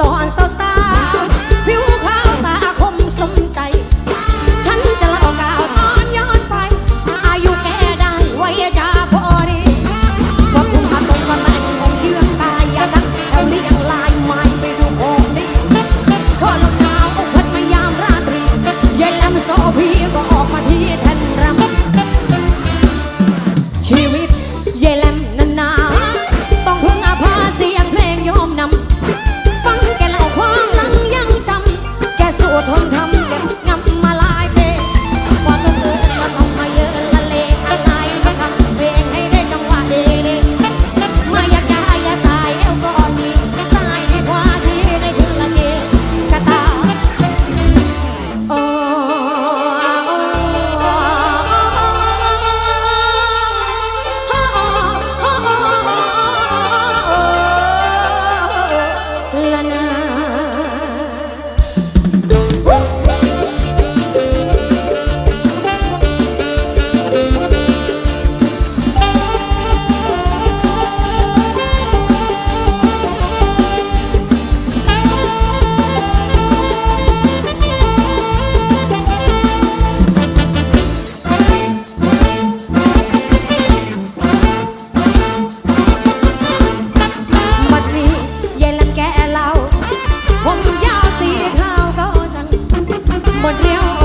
ตอนเศร้า ทำแบบ สีขาวก็จังหมดเรียว